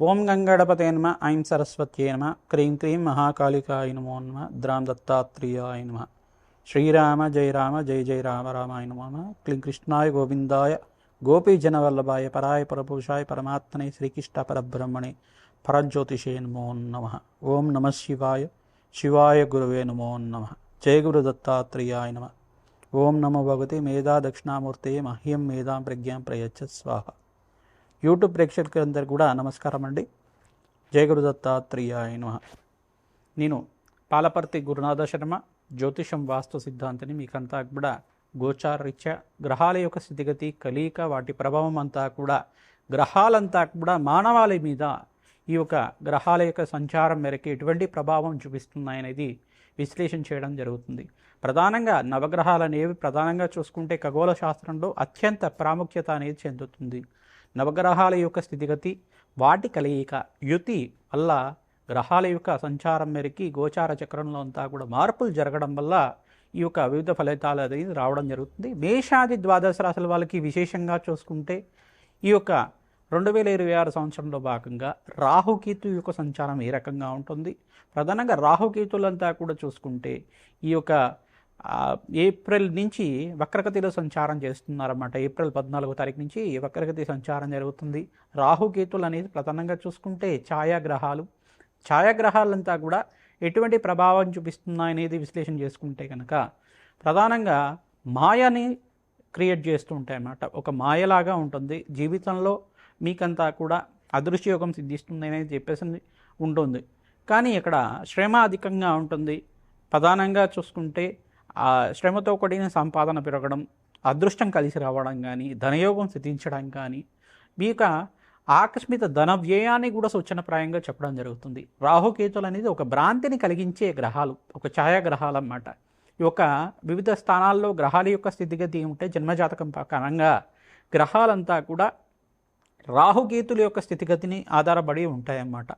ஓம் கங்கடபதே நம ஐம் சரஸ்வத்தியே நம cream cream மகாகாலிகாய நமோ நம திராம் தத்தாத்ரியாய நம. ஸ்ரீராம ஜெய் ராம ஜெய் ஜெய் ராம ராமாய நமோ க்ளீம் கிருஷ்ணாய கோவிந்தாய கோபி ஜனவல்லபாய பராய பரபுருஷாய் பரமாத்மனை ஸ்ரீகிருஷ்ண பரபிரம்மணே பரஜோதிஷே நமோ நம. ஓம் நம சிவாய சிவாய குருவே நமோ நம. ஜெய குரு தத்தாத்ரியாய நம. ஓம் நம பகவதி மேதா தட்சிணாமூர்த்தே மஹ்யம் மேதாம் பிரக்யாம் பிரயச்ச ஸ்வாகா యూట్యూబ్ ప్రేక్షకులందరూ కూడా నమస్కారం అండి. జయ గురు నమ. నేను పాలపర్తి గురునాథ శర్మ జ్యోతిషం వాస్తు సిద్ధాంతిని మీకంతా కూడా గోచారరీత్యా గ్రహాల యొక్క స్థితిగతి కలియిక వాటి ప్రభావం అంతా కూడా గ్రహాలంతా కూడా మానవాళి మీద ఈ యొక్క గ్రహాల యొక్క సంచారం మేరకు ఎటువంటి ప్రభావం చూపిస్తున్నాయనేది విశ్లేషణ చేయడం జరుగుతుంది. ప్రధానంగా నవగ్రహాలు అనేవి ప్రధానంగా చూసుకుంటే ఖగోళ శాస్త్రంలో అత్యంత ప్రాముఖ్యత అనేది చెందుతుంది. నవగ్రహాల యొక్క స్థితిగతి వాటి కలయిక యుతి వల్ల గ్రహాల యొక్క సంచారం మేరకి గోచార చక్రంలో అంతా కూడా మార్పులు జరగడం వల్ల ఈ యొక్క వివిధ ఫలితాలు అనేది రావడం జరుగుతుంది. మేషాది ద్వాదశ రాశుల వాళ్ళకి విశేషంగా చూసుకుంటే ఈ యొక్క రెండు వేల ఇరవై ఆరు సంవత్సరంలో భాగంగా రాహుకేతు యొక్క సంచారం ఏ రకంగా ఉంటుంది? ప్రధానంగా రాహుకేతులంతా కూడా చూసుకుంటే ఈ యొక్క ఏప్రిల్ నుంచి వక్రగతిలో సంచారం చేస్తున్నారన్నమాట. ఏప్రిల్ పద్నాలుగో తారీఖు నుంచి వక్రగతి సంచారం జరుగుతుంది. రాహుకేతులు అనేది ప్రధానంగా చూసుకుంటే ఛాయాగ్రహాలు. ఛాయాగ్రహాలంతా కూడా ఎటువంటి ప్రభావం చూపిస్తున్నాయనేది విశ్లేషణ చేసుకుంటే కనుక ప్రధానంగా మాయని క్రియేట్ చేస్తూ ఉంటాయి అన్నమాట ఒక మాయలాగా ఉంటుంది. జీవితంలో మీకంతా కూడా అదృశ్యయోగం సిద్ధిస్తుంది అనేది చెప్పేసి ఉంటుంది. కానీ ఇక్కడ శ్రమ అధికంగా ఉంటుంది. ప్రధానంగా చూసుకుంటే ఆ శ్రమతో కూడిన సంపాదన పెరగడం అదృష్టం కలిసి రావడం కానీ ధనయోగం సిద్ధించడం కానీ మీక ఆకస్మిక ధన వ్యయాన్ని కూడా సూచనప్రాయంగా చెప్పడం జరుగుతుంది. రాహుకేతులు అనేది ఒక భ్రాంతిని కలిగించే గ్రహాలు ఒక ఛాయాగ్రహాలు అన్నమాట ఈ యొక్క వివిధ స్థానాల్లో గ్రహాల యొక్క స్థితిగతి ఏమిటంటే జన్మజాతకం ప్రకారంగా గ్రహాలంతా కూడా రాహుకేతుల యొక్క స్థితిగతిని ఆధారపడి ఉంటాయన్నమాట.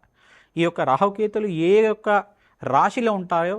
ఈ యొక్క రాహుకేతులు ఏ యొక్క రాశిలో ఉంటాయో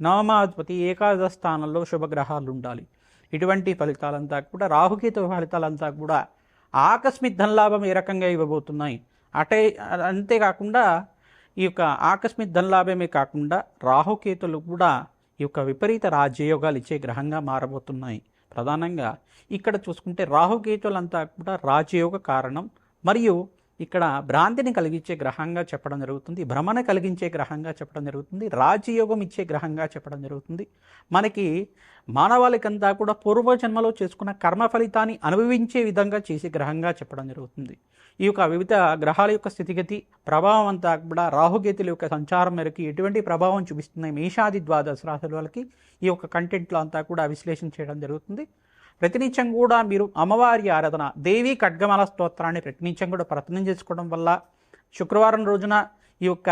నవమాధిపతి ఏకాదశ స్థానంలో శుభగ్రహాలు ఉండాలి ఇటువంటి ఫలితాలంతా కూడా రాహుకేతు ఫలితాలంతా కూడా ఆకస్మిక ధనలాభం ఏ రకంగా ఇవ్వబోతున్నాయి? అటే అంతేకాకుండా ఈ యొక్క ఆకస్మిక ధనలాభమే కాకుండా రాహుకేతులు కూడా ఈ యొక్క విపరీత రాజయోగాలు ఇచ్చే గ్రహంగా మారబోతున్నాయి. ప్రధానంగా ఇక్కడ చూసుకుంటే రాహుకేతులంతా కూడా రాజయోగ కారణం. మరియు ఇక్కడ భ్రాంతిని కలిగించే గ్రహంగా చెప్పడం జరుగుతుంది భ్రమణ కలిగించే గ్రహంగా చెప్పడం జరుగుతుంది రాజయోగం ఇచ్చే గ్రహంగా చెప్పడం జరుగుతుంది. మనకి మానవాళికంతా కూడా పూర్వజన్మలో చేసుకున్న కర్మ ఫలితాన్ని అనుభవించే విధంగా చేసే గ్రహంగా చెప్పడం జరుగుతుంది. ఈ యొక్క వివిధ గ్రహాల యొక్క స్థితిగతి ప్రభావం అంతా కూడా రాహుగేతుల యొక్క సంచారం మేరకు ఎటువంటి ప్రభావం చూపిస్తున్నాయి మేషాది ద్వాదశ రాశుల వాళ్ళకి ఈ యొక్క కంటెంట్లో అంతా కూడా విశ్లేషణ చేయడం జరుగుతుంది. ప్రతినిత్యం కూడా మీరు అమ్మవారి ఆరాధన దేవి ఖడ్గమాల స్తోత్రాన్ని ప్రతినిత్యం కూడా ప్రయత్నం చేసుకోవడం వల్ల శుక్రవారం రోజున ఈ యొక్క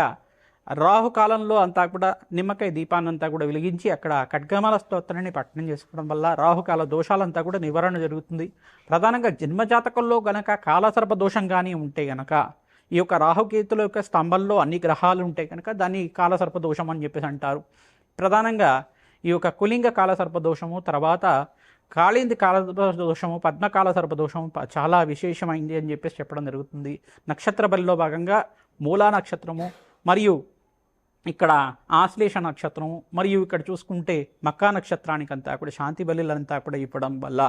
రాహుకాలంలో అంతా కూడా నిమ్మకాయ దీపాన్ని అంతా కూడా వెలిగించి అక్కడ ఖడ్గమాల స్తోత్రాన్ని పట్టణం చేసుకోవడం వల్ల రాహుకాల దోషాలంతా కూడా నివారణ జరుగుతుంది. ప్రధానంగా జన్మజాతకంలో గనక కాలసర్ప దోషం కానీ ఉంటే గనక ఈ యొక్క రాహుకేతుల యొక్క స్తంభంలో అన్ని గ్రహాలు ఉంటాయి కనుక దాన్ని కాలసర్ప దోషం అని చెప్పేసి అంటారు. ప్రధానంగా ఈ యొక్క కులింగ కాలసర్ప దోషము తర్వాత కాళింది కాల దోషము పద్మకాల సర్ప దోషము చాలా విశేషమైంది అని చెప్పేసి చెప్పడం జరుగుతుంది. నక్షత్ర బలిలో భాగంగా మూలా నక్షత్రము మరియు ఇక్కడ ఆశ్లేష నక్షత్రము మరియు ఇక్కడ చూసుకుంటే మక్కా నక్షత్రానికంతా కూడా శాంతి బలిలంతా కూడా ఇవ్వడం వల్ల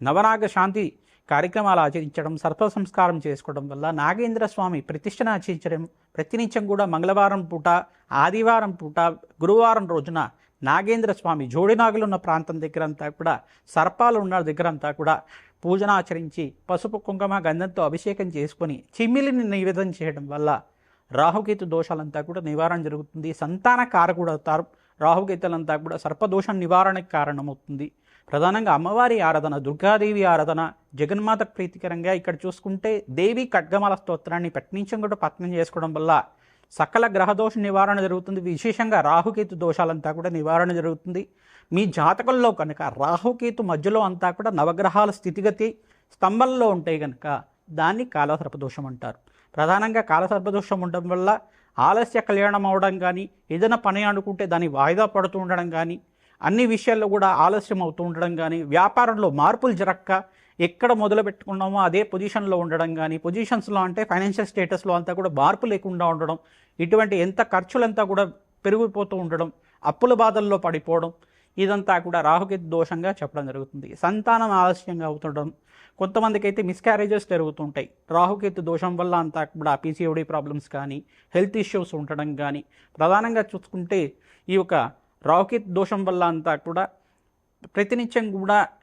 నవనాగ శాంతి కార్యక్రమాలు ఆచరించడం సర్ప సంస్కారం చేసుకోవడం వల్ల నాగేంద్ర స్వామి ప్రతిష్టను ఆచరించడం ప్రతినిత్యం కూడా మంగళవారం పూట ఆదివారం పూట గురువారం రోజున నాగేంద్ర స్వామి జోడినాగులు ఉన్న ప్రాంతం దగ్గర అంతా కూడా సర్పాలు ఉన్న దగ్గర అంతా కూడా పూజన ఆచరించి పసుపు కుంకుమ గంధంతో అభిషేకం చేసుకొని చిమ్మిలిని నివేదన చేయడం వల్ల రాహుకేతు దోషాలంతా కూడా నివారణ జరుగుతుంది. సంతాన కారకుడు అవుతారు. రాహుకేతులంతా కూడా సర్పదోష నివారణకు కారణమవుతుంది. ప్రధానంగా అమ్మవారి ఆరాధన దుర్గాదేవి ఆరాధన జగన్మాత ప్రీతికరంగా ఇక్కడ చూసుకుంటే దేవి ఖడ్గమాల స్తోత్రాన్ని పట్నించం కూడా పత్నం చేసుకోవడం వల్ల సకల గ్రహదోష నివారణ జరుగుతుంది. విశేషంగా రాహుకేతు దోషాలంతా కూడా నివారణ జరుగుతుంది. మీ జాతకంలో కనుక రాహుకేతు మధ్యలో అంతా కూడా నవగ్రహాల స్థితిగతి స్తంభంలో ఉంటాయి కనుక దాన్ని కాలసర్పదోషం అంటారు. ప్రధానంగా కాలసర్పదోషం ఉండడం వల్ల ఆలస్య కళ్యాణం అవడం కానీ ఏదైనా పని అనుకుంటే దాన్ని వాయిదా పడుతూ ఉండడం కానీ అన్ని విషయాల్లో కూడా ఆలస్యం అవుతూ ఉండడం కానీ వ్యాపారంలో మార్పులు జరక్క ఎక్కడ మొదలు పెట్టుకున్నామో అదే పొజిషన్లో ఉండడం కానీ పొజిషన్స్లో అంటే ఫైనాన్షియల్ స్టేటస్లో అంతా కూడా మార్పు లేకుండా ఉండడం ఇటువంటి ఎంత ఖర్చులంతా కూడా పెరిగిపోతూ ఉండడం అప్పుల బాధల్లో పడిపోవడం ఇదంతా కూడా రాహుకేతు దోషంగా చెప్పడం జరుగుతుంది. సంతానం ఆలస్యంగా అవుతుండడం కొంతమందికి అయితే మిస్క్యారేజెస్ జరుగుతుంటాయి. రాహుకేతు దోషం వల్ల అంతా కూడా పీసీఓడి ప్రాబ్లమ్స్ కానీ హెల్త్ ఇష్యూస్ ఉండడం కానీ ప్రధానంగా చూసుకుంటే ఈ యొక్క రాహుకేతు దోషం వల్ల అంతా కూడా ప్రతినిత్యం కూడా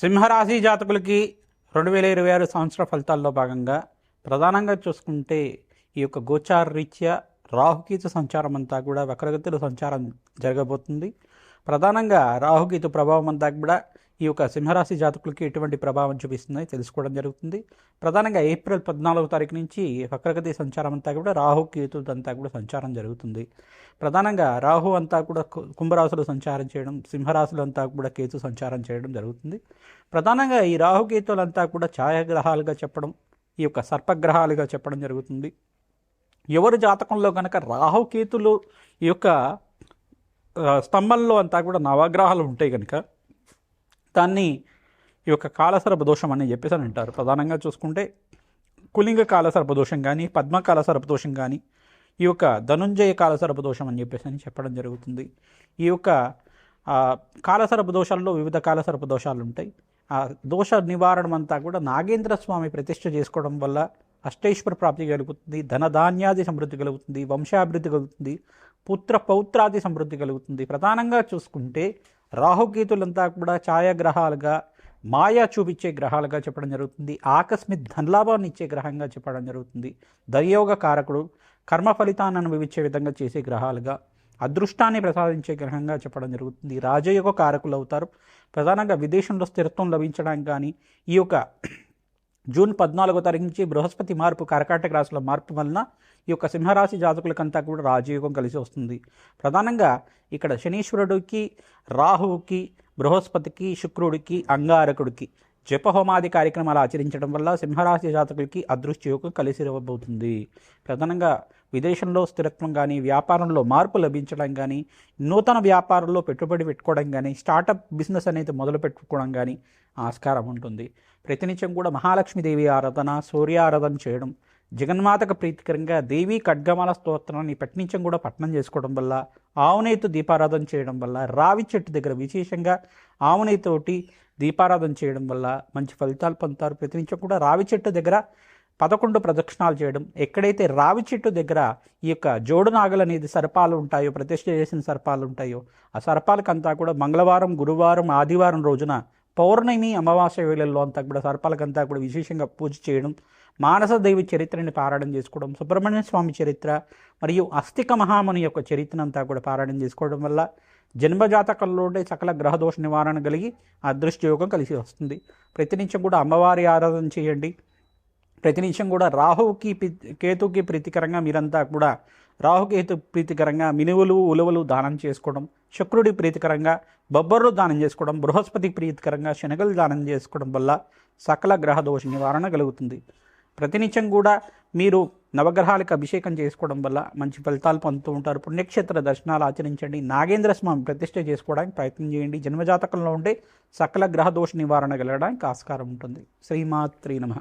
సింహరాశి జాతకులకి రెండు వేల ఇరవై ఆరు సంవత్సర ఫలితాల్లో భాగంగా ప్రధానంగా చూసుకుంటే ఈ యొక్క గోచార రీత్యా రాహుకేతు సంచారం అంతా కూడా వక్రగతిలో సంచారం జరగబోతుంది. ప్రధానంగా రాహుకేతు ప్రభావం అంతా కూడా ఈ యొక్క సింహరాశి జాతకులకి ఎటువంటి ప్రభావం చూపిస్తుందో తెలుసుకోవడం జరుగుతుంది. ప్రధానంగా ఏప్రిల్ పద్నాలుగో తారీఖు నుంచి వక్రగతి సంచారం అంతా కూడా రాహు కేతు అంతా కూడా సంచారం జరుగుతుంది. ప్రధానంగా రాహు అంతా కూడా కు- సంచారం చేయడం సింహరాశులు అంతా కూడా కేతు సంచారం చేయడం జరుగుతుంది. ప్రధానంగా ఈ రాహుకేతులంతా కూడా ఛాయాగ్రహాలుగా చెప్పడం ఈ యొక్క సర్పగ్రహాలుగా చెప్పడం జరుగుతుంది. ఎవరి జాతకంలో కనుక రాహుకేతులు ఈ యొక్క స్తంభంలో అంతా కూడా నవగ్రహాలు ఉంటాయి కనుక దాన్ని ఈ యొక్క కాలసర్ప దోషం అని చెప్పేసి అని అంటారు. ప్రధానంగా చూసుకుంటే కులింగ కాలసర్ప దోషం కానీ పద్మకాల దోషం కానీ ఈ యొక్క ధనుంజయ కాలసర్ప దోషం అని చెప్పేసి అని చెప్పడం జరుగుతుంది. ఈ యొక్క ఆ, కాలసర్ప దోషాల్లో వివిధ కాలసర్ప దోషాలు ఉంటాయి. ఆ దోష నివారణ అంతా కూడా నాగేంద్ర స్వామి ప్రతిష్ట చేసుకోవడం వల్ల అష్టేశ్వర ప్రాప్తి కలుగుతుంది ధనధాన్యాది సమృద్ధి కలుగుతుంది వంశాభివృద్ధి కలుగుతుంది పుత్ర పౌత్రాది సమృద్ధి కలుగుతుంది. ప్రధానంగా చూసుకుంటే రాహుకేతులంతా కూడా ఛాయాగ్రహాలుగా మాయా చూపించే గ్రహాలుగా చెప్పడం జరుగుతుంది. ఆకస్మిక్ ధనలాభాన్ని ఇచ్చే గ్రహంగా చెప్పడం జరుగుతుంది. దర్యోగ కారకుడు కర్మ ఫలితాన్ని అనుభవించే విధంగా చేసే గ్రహాలుగా అదృష్టాన్ని ప్రసాదించే గ్రహంగా చెప్పడం జరుగుతుంది. రాజయోగ కారకులు అవుతారు. ప్రధానంగా విదేశంలో స్థిరత్వం లభించడానికి కానీ ఈ యొక్క జూన్ పద్నాలుగో తారీఖు నుంచి బృహస్పతి మార్పు కర్కాటక రాశిలో మార్పు వలన ఈ యొక్క సింహరాశి జాతకులకంతా కూడా రాజయోగం కలిసి వస్తుంది. ప్రధానంగా ఇక్కడ శనీశ్వరుడికి రాహువుకి బృహస్పతికి శుక్రుడికి అంగారకుడికి జపహోమాది కార్యక్రమాలు ఆచరించడం వల్ల సింహరాశి జాతకులకి అదృష్ట యోగం కలిసి రాబోతుంది. ప్రధానంగా విదేశంలో స్థిరత్వం కానీ వ్యాపారంలో మార్పు లభించడం కానీ నూతన వ్యాపారంలో పెట్టుబడి పెట్టుకోవడం కానీ స్టార్టప్ బిజినెస్ అనేది మొదలు పెట్టుకోవడం కానీ ఆస్కారం ఉంటుంది. ప్రతినిత్యం కూడా మహాలక్ష్మీదేవి ఆరాధన సూర్య ఆరాధన చేయడం జగన్మాతకు ప్రీతికరంగా దేవి ఖడ్గమాల స్తోత్రాన్ని పట్నించం కూడా పట్టణం చేసుకోవడం వల్ల ఆవునేతు దీపారాధన చేయడం వల్ల రావి చెట్టు దగ్గర విశేషంగా ఆవునేతోటి దీపారాధన చేయడం వల్ల మంచి ఫలితాలు పొందుతారు. ప్రతినిత్యం కూడా రావి చెట్టు దగ్గర పదకొండు ప్రదక్షిణాలు చేయడం ఎక్కడైతే రావి చెట్టు దగ్గర ఈ యొక్క జోడు నాగలు అనేది సర్పాలు ఉంటాయో ప్రతిష్ఠ చేసిన సర్పాలు ఉంటాయో ఆ సర్పాలకంతా కూడా మంగళవారం గురువారం ఆదివారం రోజున పౌర్ణమి అమావాస్య వేళల్లో అంతా కూడా సర్పాలకంతా కూడా విశేషంగా పూజ చేయడం మానసదేవి చరిత్రని పారాయణం చేసుకోవడం సుబ్రహ్మణ్య స్వామి చరిత్ర మరియు అస్థిక మహాముని యొక్క చరిత్రను అంతా కూడా పారాయణం చేసుకోవడం వల్ల జన్మజాతకంలోనే సకల గ్రహదోష నివారణ కలిగి అదృష్ట యోగం కలిసి వస్తుంది. ప్రతినిత్యం కూడా అమ్మవారి ఆరాధన చేయండి. ప్రతినిత్యం కూడా రాహువుకి కేతుకి ప్రీతికరంగా మీరంతా కూడా రాహుకేతు ప్రీతికరంగా మినువులు ఉలువలు దానం చేసుకోవడం శుక్రుడి ప్రీతికరంగా బొబ్బర్లు దానం చేసుకోవడం బృహస్పతి ప్రీతికరంగా శనగలు దానం చేసుకోవడం వల్ల సకల గ్రహ దోష నివారణ కలుగుతుంది. ప్రతినిత్యం కూడా మీరు నవగ్రహాలకు అభిషేకం చేసుకోవడం వల్ల మంచి ఫలితాలు పొందుతూ ఉంటారు. పుణ్యక్షేత్ర దర్శనాలు ఆచరించండి. నాగేంద్ర స్వామి ప్రతిష్ఠ చేసుకోవడానికి ప్రయత్నం చేయండి. జన్మజాతకంలో ఉండే సకల గ్రహ దోష నివారణ కలగడానికి ఆస్కారం ఉంటుంది. శ్రీమాత్రి నమ.